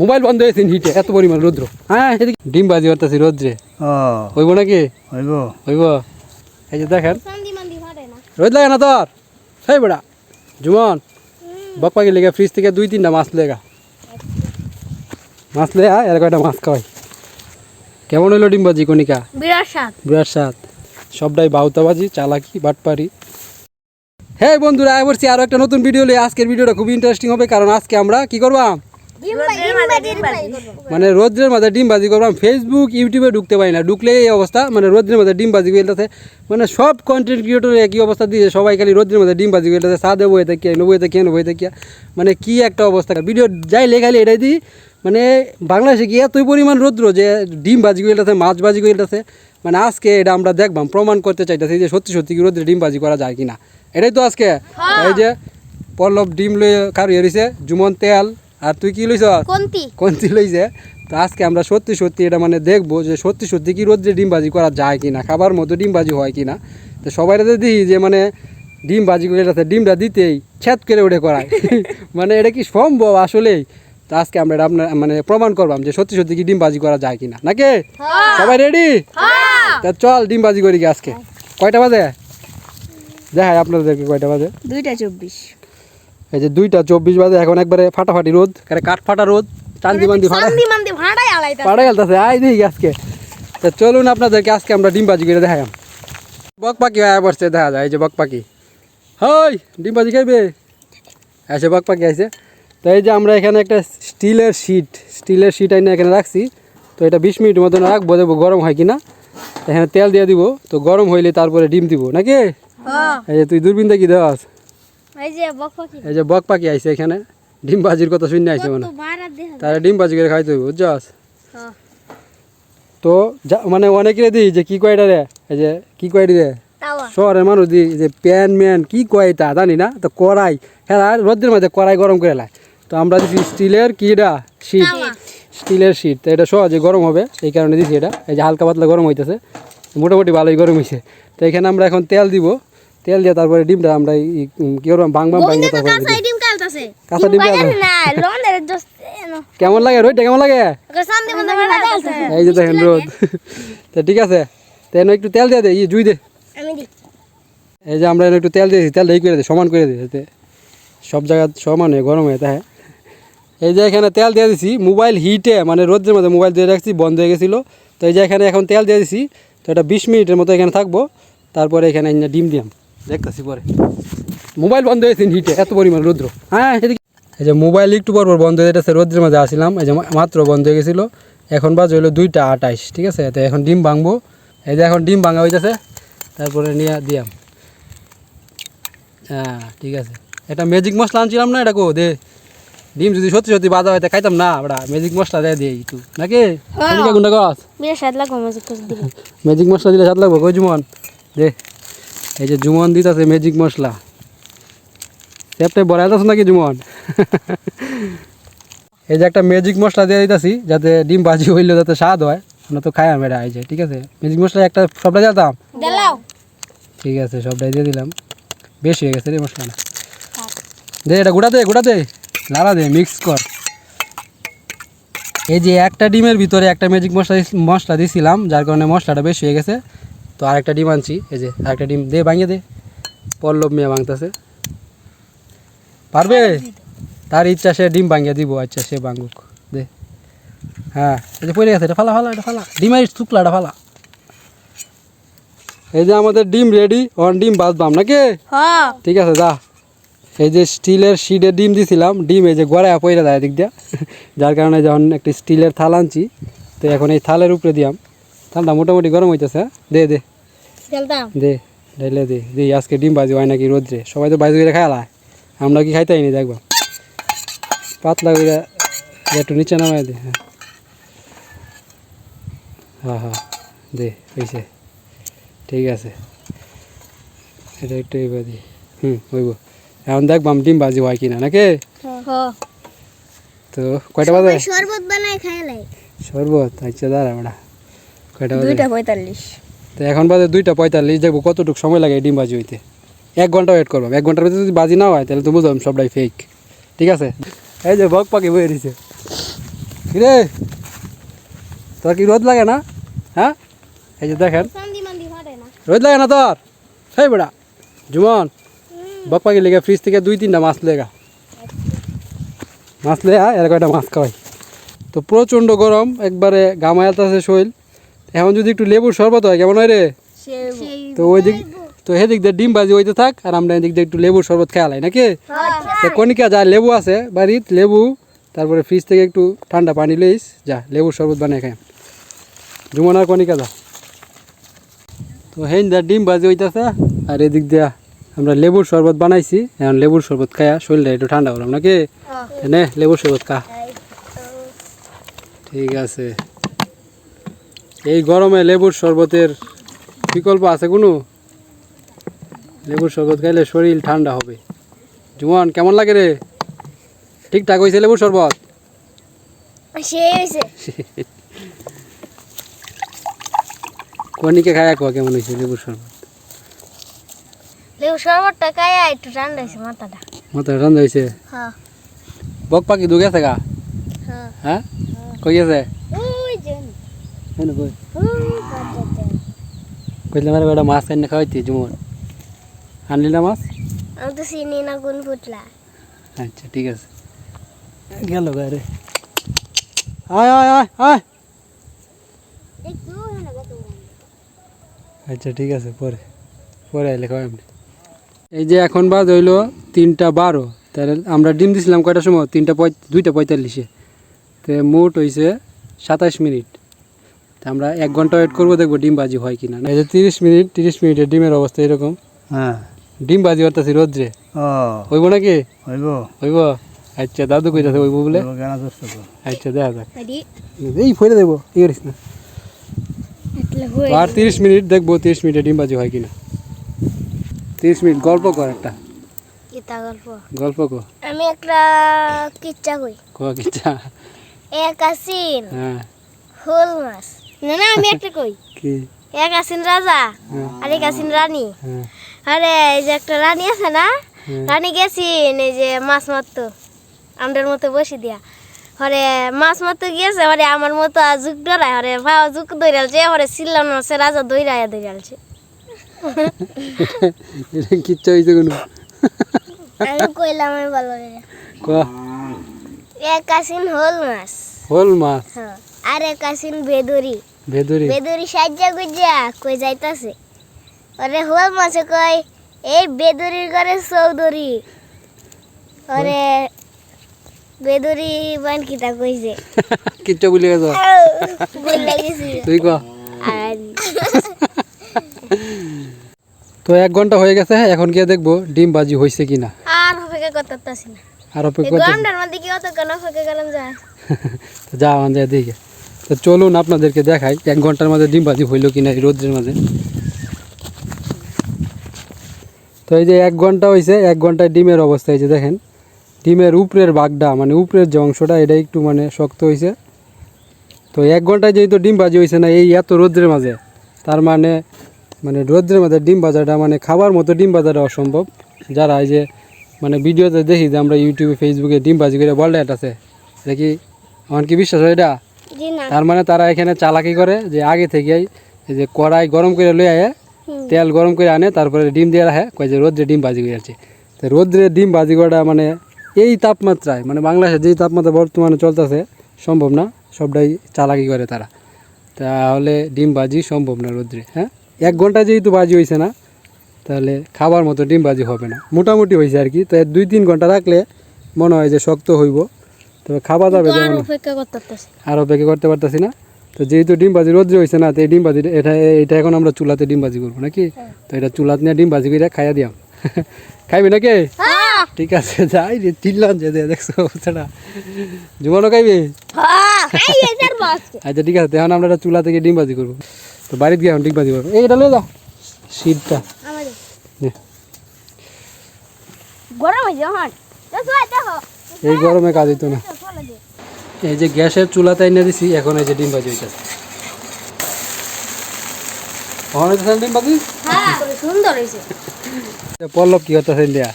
Mobile বন্ধ হয়েছে হিটে এত পরিমাণ রৌদ্র। হ্যাঁ এদিকে। ডিম বাজি করতেছি রোদ্রে। হইব নাকি? হইব। হইব। এই যে দেখেন। রোদ লাগে না তোর? সেই বেড়া। জুমন বক পাখি লেগে ফ্রিজ থেকে দুই তিনটা মাছ লেগা মাছ লেগা এর কয়টা মাছ খাওয়াই কেমন হইল ডিম বাজি কণিকা? বিরাট স্বাদ। বিরাট স্বাদ। সবটাই বাউতাবাজি চালাকি বাটপারি। হ্যাঁ বন্ধুরা আয় বলছি আরও একটা নতুন ভিডিও নিয়ে। আজকের ভিডিওটা খুবই ইন্টারেস্টিং হবে কারণ আজকে আমরা কি করবাম? মানে রোদ্রের মাঝে ডিম বাজি করবাম ফেসবুক ইউটিউবে ঢুকতে পারি না। ঢুকলে এই অবস্থা মানে রোদ্রের মাঝে ডিম বাজি করতেছে মানে সব কন্টেন্ট ক্রিয়েটর একই অবস্থা দিয়েছে। সবাই খালি রোদ্রের মাঝে ডিম বাজি করতেছে সাদে বই থেকে নবই থেকে নবই থেকে মানে কি একটা অবস্থা। ভিডিও যাই লেখালি এটাই দিই। মানে বাংলাদেশে কি এতই পরিমাণ রৌদ্র যে ডিম বাজি করতেছে মাছ বাজি করতেছে মানে আজকে এটা আমরা দেখবাম প্রমাণ করতে চাইতেছি যে সত্যি সত্যি কি রোদ্রে ডিম বাজি করা যায় কিনা। এটাই তো আজকে। এই যে পল্লব ডিম লয়ে কারও এরিছে জুমন তেল আর তুই কি লইছ? কোনটি কোনটি লইছে? তো আজকে আমরা সত্যি সত্যি এটা মানে দেখব যে সত্যি সত্যি কি রোদ্রে ডিমবাজি করা যায় কিনা খাবার মতো ডিমবাজি হয় কিনা। তো সবাই দিই যে মানে ডিম বাজি করে এটাতে ডিমটা দিতেই ছ্যাত করে উঠে করায়। মানে এটা কি সম্ভব আসলেই তো আজকে আমরা এটা আপনার মানে প্রমাণ করবাম যে সত্যি সত্যি কি ডিম বাজি করা যায় কিনা। নাকি? সবাই রেডি তা চল ডিম বাজি করি কি আজকে। কয়টা বাজে? দেখায় আপনাদেরকে কয়টা বাজে। দুইটা চব্বিশ। এই যে দুইটা চব্বিশ বাজে এখন একবারে ফাটাফাটি রোদ। কারে কাঠ ফাটা রোদ চান্দি মান্দি ফাটা সান্দি মান্দি ভাড়াই আলাইতা পাড়া গেলতেছে আই দেখি আজকে। তো চলুন আপনাদেরকে আজকে আমরা ডিম বাজি করে দেখাম বক পাখি আয়া পড়ছে দেখা যায় এই যে বক পাখি। হই ডিম বাজি খাইবে? এসে বক পাখি আইছে। তো এই যে আমরা এখানে একটা স্টিলের শিট স্টিলের শিট আইনে এখানে রাখছি। তো এটা বিশ মিনিট মতন রাখব দেবো গরম হয় কিনা। এখানে তেল দিয়ে দিব তো গরম হইলে তারপরে ডিম দিব নাকি? হ্যাঁ। এই যে তুই দূরবীন দেখি দেওয়াস এই যে বক পাখি এই যে বক পাখি। আইছে এখানে। ডিম বাজির কথা শুনে আইছে মানে তারা ডিম বাজি করে খাইতে হবে বুঝছস? হ্যাঁ। তো মানে অনেকে দিই যে কি কয় এটা রে? এই যে কি কয় রে? শহরের মানুষ দিই যে প্যান ম্যান কি কয় তা জানি না। তো কড়াই হ্যাঁ রোদ্রের মাঝে কড়াই গরম করে লাই। তো আমরা দিচ্ছি স্টিলের কিটা শীত। স্টিলের শীত। তো এটা সহজে গরম হবে এই কারণে দিচ্ছি এটা। এই যে হালকা পাতলা গরম হইতেছে। মোটামুটি ভালোই গরম হয়েছে তো এখানে আমরা এখন তেল দিব। তেল দিয়ে তারপরে ডিমটা আমরা কি করবাম বাংবাম গোবিন্দ বাঙ্গে তারপরে কাঁচা ডিম কেমন লাগে রোদটা কেমন লাগে? এই যে দেখেন রোদ। তো ঠিক আছে। তো একটু তেল দিয়ে দে ই জুই দে। এই যে আমরা একটু তেল দিয়েছি তেল এই করে দিই সমান করে দিই যাতে সব জায়গা সমান হয়ে গরম হয়ে থাকে। এই যে এখানে তেল দিয়ে দিছি মোবাইল হিটে মানে রোদের মধ্যে মোবাইল দিয়ে রাখছি বন্ধ হয়ে গেছিল। তো এই যে এখানে এখন তেল দিয়ে দিছি তো এটা বিশ মিনিটের মতো এখানে থাকব। তারপরে এখানে ডিম দিয়াম দেখতেছি পরে। মোবাইল বন্ধ হয়েছে হিটে এত পরিমাণ রৌদ্র। হ্যাঁ এদিকে এই যে মোবাইল একটু পর পর বন্ধ হয়ে যেতেছে রোদ্রের মধ্যে আসছিলাম এই যে মাত্র বন্ধ হয়ে গেছিল। এখন বাজ হইল দুইটা আটাইশ ঠিক আছে? তো এখন ডিম ভাঙবো। এই যে এখন ডিম ভাঙা হইতেছে তারপরে নিয়ে দিয়াম। হ্যাঁ ঠিক আছে। এটা ম্যাজিক মশলা আনছিলাম না এটা কো? দে ডিম যদি সত্যি সত্যি বাজা হয় তা খাইতাম না আমরা ম্যাজিক মশলা দেয় দিয়ে দিই একটু। নাকি? কোনটা গাছ স্বাদ ম্যাজিক মশলা দিলে সাত লাগবো কই জুমন? দে। এই যে জুমন দিতেছে ম্যাজিক মশলা। সেপটে বড়াই যাচ্ছে নাকি জুমন? এই যে একটা ম্যাজিক মশলা দিয়ে দিতেছি যাতে ডিম বাজি হইলে যাতে স্বাদ হয় আমরা তো খাই আমরা এই যে ঠিক আছে? ম্যাজিক মশলা একটা সবটা দিতাম? ঠিক আছে সবটাই দিয়ে দিলাম। বেশি হয়ে গেছে রে মশলাটা দে এটা গোটা দে গোটা দে। লাড়া দে মিক্স কর। এই যে একটা ডিমের ভিতরে একটা ম্যাজিক মশলা মশলা দিছিলাম যার কারণে মশলাটা বেশি হয়ে গেছে। তো আরেকটা ডিম আনছি এই যে আরেকটা ডিম দে ভাঙিয়ে দে। পল্লব মেয়ে ভাঙতেছে। পারবে? তার ইচ্ছা সে ডিম ভাঙিয়ে দিব আচ্ছা সে ভাঙুক। দে। হ্যাঁ এই যে পড়ে গেছে এটা ফালা ফালা এটা ফালা। ডিমের শুকলা এটা ফালা। এই যে আমাদের ডিম রেডি অন ডিম বাজবাম নাকি? হ্যাঁ। ঠিক আছে যা। এই যে স্টিলের শিডে ডিম দিছিলাম ডিম এই যে গড়ায় পয়রা দেয় দিক দিয়া। যার কারণে যখন একটি স্টিলের থাল আনছি তো এখন এই থালের উপরে দিয়াম। থালটা মোটামুটি গরম হইতেছে। হ্যাঁ? দে। দে দে ঢাইলে দে। দে আজকে ডিম বাজি হয় নাকি রোদ্রে? সবাই তো বাজি করে খায়ালায় আমরা কি খাইতে নি দেখবা। পাতলা করে একটু নিচে নামাই দে হ্যাঁ। হ্যাঁ হ্যাঁ দে হয়েছে ঠিক আছে। এটা একটু এবার দি। হুম হইব। এখন দেখবাম ডিম বাজি হয় কিনা নাকি? তো কয়টা বাজে? শরবত বানায় খাইলাই শরবত? আচ্ছা দাঁড়া বেড়া। কয়টা বাজে? দুইটা পঁয়তাল্লিশ। তো এখন বাজে দুইটা পঁয়তাল্লিশ দেখব কতটুকু সময় লাগে ডিম বাজি হইতে। এক ঘণ্টা ওয়েট করব। এক ঘণ্টার ভিতরে যদি বাজি না হয় তাহলে তো বুঝলাম সবটাই ফেক ঠিক আছে? এই যে বক পাখি বয়ে দিছে। কিরে? তোর কি রোদ লাগে না? হ্যাঁ? এই যে দেখেন। সন্ধি মন্দি হরে না। রোদ লাগে না তোর? সেই বেড়া। জুমন। বাপ্পাকে লেগে ফ্রিজ থেকে দুই তিনটা মাছ লেগা। মাছ লেগা এর কয়টা মাছ খাওয়াই তো প্রচণ্ড গরম একবারে গামায়াত আছে শৈল এখন যদি একটু লেবুর শরবত হয় কেমন হয় রে? তো ওই দিক তো সেদিক দিয়ে ডিম বাজি হইতে থাক আর আমরা এদিক দিয়ে একটু লেবুর শরবত খেয়ালাই নাকি? তো কনিকা যা লেবু আছে বাড়িত লেবু তারপরে ফ্রিজ থেকে একটু ঠান্ডা পানি লইস যা লেবুর শরবত বানিয়ে খাই জুমন আর কনিকা যা। তো হেন দা ডিম বাজি হইতেছে আর এদিক দিয়া আমরা লেবুর শরবত বানাইছি এখন লেবুর শরবত খায়া শরীরটা একটু ঠান্ডা করলাম নাকি? নে লেবুর শরবত খা। ঠিক আছে। এই গরমে লেবুর শরবতের বিকল্প আছে কোনো? লেবুর শরবত খাইলে শরীর ঠান্ডা হবে। জুমন কেমন লাগে রে? ঠিকঠাক হয়েছে লেবুর শরবত? কনিকে খায়া কোয়া কেমন হয়েছে লেবুর শরবত? লেবু শরবতটা খাইয়া একটু ঠান্ডা হয়েছে মাথাটা। মাথা ঠান্ডা হয়েছে হ্যাঁ। বক পাখি দু গেছে গা? হ্যাঁ। কই যে কই? গাছটাতে। বেটা মাছ আনি খাওয়াইতে জুমন আনলি না মাছ? আমি তো চিনি না কোন ফুটলা আচ্ছা ঠিক আছে। গেল গায়ে আয় আয় আয় আয়। আচ্ছা ঠিক আছে পরে। পরে আইলে খাওয়াই আপনি এই যে এখন বাজ হইল তিনটা বারো। তাহলে আমরা ডিম দিছিলাম কয়টার সময়? তিনটা পঁয় দুইটা পঁয়তাল্লিশে। তো মোট হয়েছে সাতাশ মিনিট। তা আমরা এক ঘণ্টা ওয়েট করব দেখব ডিম বাজি হয় কিনা। এই যে তিরিশ মিনিট তিরিশ মিনিটের ডিমের অবস্থা এরকম। হ্যাঁ। ডিম বাজি অর্থাৎ রোদ্রে। হইব নাকি? হইব। হইব। আচ্ছা দাদু কই যাচ্ছে হইব বলে আচ্ছা দেখা যাক। এই ফেলে দেবো ই করিস না। আচ্ছা, আর তিরিশ মিনিট দেখব তিরিশ মিনিটে ডিম বাজি হয় কিনা। তিরিশ মিনিট গল্প কর একটা। গল্প? গল্প আমি একটা কিচ্ছা কই। কিচ্ছা। এক আসিন হ্যাঁ। হোল মাছ। না না আমি একটা কই। কি? এক আসিন রাজা হ্যাঁ। আর এক আসিন রানী। হ্যাঁ। আরে এই যে একটা রানী আছে না হ্যাঁ। রানী গেছিন এই যে মাছ মারতো। আমাদের মতো বসে দিয়া। হরে মাছ মারতে গিয়েছে হরে আমার মতো যুগ ডরায় হরে ভাও যুগ দৈরালছে হরে সিল্লান মাছে রাজা দৈরাইয়া দৈরালছে এটা কিচ্ছা হয়েছে কোনো। আমি কইলাম আমি ভালো ক? এক আসিন হোল মাছ। হোল মাছ? হ্যাঁ আর এক আসিন বেদুরি। ভেদুরি। বেদুরি সাজ্জা গুজ্জা কই যাইতাছে? আরে হোল মাছে কই এই বেদুরির ঘরে চৌধুরী। আরে বেদুরি বান কিতা কইছে? কিচ্ছা বলে গেছ? বল লাগেছি তুই ক। তো এক ঘণ্টা হয়ে গেছে এখন গিয়ে দেখব ডিম বাজি হয়েছে কিনা। আর অপেক্ষা করতেছি না। আর অপেক্ষা করতে গরমটার মধ্যে কি অত কেন অপেক্ষা করলাম যায় তো যা আমাদের দিকে তো চলুন আপনাদেরকে দেখাই, এক ঘণ্টার মধ্যে ডিম বাজি হইল কিনা এই রোদ্রের মাঝে। তো এই যে এক ঘণ্টা হয়েছে এক ঘন্টায় ডিমের অবস্থা হয়েছে দেখেন। ডিমের উপরের বাগটা মানে উপরের যে অংশটা, এটা একটু মানে শক্ত হয়েছে তো এক ঘন্টায় যেহেতু ডিম বাজি হয়েছে না, এই এত রোদ্রের মাঝে, তার মানে মানে রোদ্রের মাঝে ডিম বাজাটা মানে খাবার মতো ডিম বাজাটা অসম্ভব। যারা এই যে মানে ভিডিওতে দেখি যে আমরা ইউটিউবে, ফেসবুকে ডিম বাজি করে বলডেট আছে, দেখি, আমার কি বিশ্বাস হয় এটা? না তার মানে তারা এখানে চালাকি করে যে আগে থেকেই এই যে কড়াই গরম করে লই আয় তেল গরম করে আনে তারপরে ডিম দিয়ে রাখে কয় যে রোদ্রে ডিম বাজি করে আছে তো রোদ্রে ডিম বাজি করাটা মানে এই তাপমাত্রায় মানে বাংলাদেশে যেই তাপমাত্রা বর্তমানে চলতেছে সম্ভব না সবটাই চালাকি করে তারা। তাহলে ডিম বাজি সম্ভব না রোদ্রে হ্যাঁ? এক ঘণ্টা যেহেতু বাজি হয়েছে না তাহলে খাবার মতো ডিম বাজি হবে না। মোটামুটি হয়েছে আর কি তো দুই তিন ঘণ্টা রাখলে মনে হয় যে শক্ত হইব। তবে খাওয়া যাবে আর যেমন। আর অপেক্ষা করতে পারতাছি না। তো যেহেতু ডিম বাজি রোদ্রে হয়েছে না তো এই ডিম বাজি এটা এটা এখন আমরা চুলাতে ডিম বাজি করব নাকি? তো এটা চুলাতে নিয়ে ডিম বাজি করে খাইয়া দিয়াম। খাইবি নাকি? হ্যাঁ। ঠিক আছে যাই রে চিল্লান যে দেখছ অবস্থাটা। জীবনও খাইবি? হ্যাঁ আচ্ছা ঠিক আছে এখন আমরা এটা চুলা থেকে ডিম বাজি করব। তো বাড়িতে গিয়ে এখন ডিম বাজি করব এইটা লয়ে যাও শীতটা। গরম হয়ে হ্যাঁ দেখো। এই গরমে কাজ হইতো না। এই যে গ্যাসের চুলাতে এনে দিছি এখন এই যে ডিম বাজি হইতেছে। হইতেছে ডিম বাজি হ্যাঁ সুন্দর হয়েছে পল্লব কি হইতেছে ইন্ডিয়া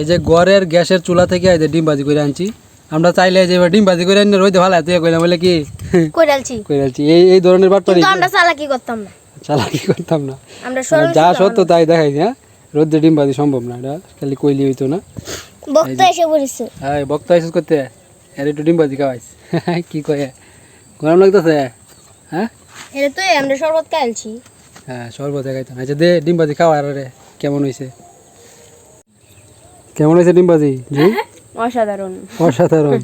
এই যে গড়ের গ্যাসের চুলা থেকে এই যে ডিম ভাজি করে আনছি। আমরা চাইলে যে ডিম ভাজি করে আনি রইতে ভালো তুই কইলাম বলে কি? কই ডালছি করে আনছি এই এই ধরনের বাটপারি কিন্তু আমরা চালাকি করতাম না। চালাকি করতাম না। আমরা যা সত্য তাই দেখাই হ্যাঁ? রোদ্রে ডিম ভাজি সম্ভব না এটা খালি কইলি হইতো না। বক্তা এসে পড়েছে। হ্যাঁ বক্তা আইসিস করতে এর একটু ডিম ভাজি খাওয়াইস কি কয়ে? গরম লাগতেছে? হ্যাঁ? এটা তো আমরা শরবত খাইছি হ্যাঁ সর্বদা খাইতাম। আচ্ছা দে ডিম ভাজি খাওয়া আর রে কেমন হয়েছে কেমন হয়েছে ডিম ভাজি জি? অসাধারণ। অসাধারণ।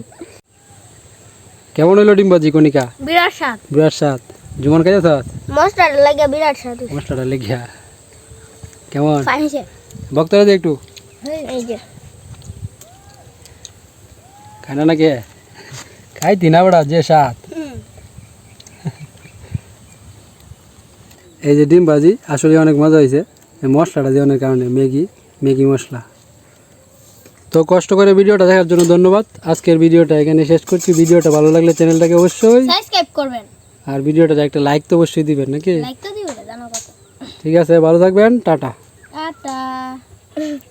কেমন হইল ডিম ভাজি কণিকা? বিরাট স্বাদ। বিরাট স্বাদ। জুমন খাইছ মশলাটা লাগে বিরাট স্বাদ মশলাটা লেগিয়া। কেমন? দে একটু। এই যে। খানা নাকি? খাই দিনা বড়া যে স্বাদ। এই যে ডিম ভাজি আসলে অনেক মজা হয়েছে। মশলাটা দেওয়ানোর কারণে ম্যাগি ম্যাগি মশলা। তো কষ্ট করে ভিডিওটা দেখার জন্য ধন্যবাদ। আজকের ভিডিওটা এখানে শেষ করছি। ভিডিওটা ভালো লাগলে চ্যানেলটাকে অবশ্যই সাবস্ক্রাইব করবেন। আর ভিডিওটা একটা লাইক তো অবশ্যই দিবেন নাকি? লাইক তো দিবেন ঠিক আছে ভালো থাকবেন টাটা। টাটা।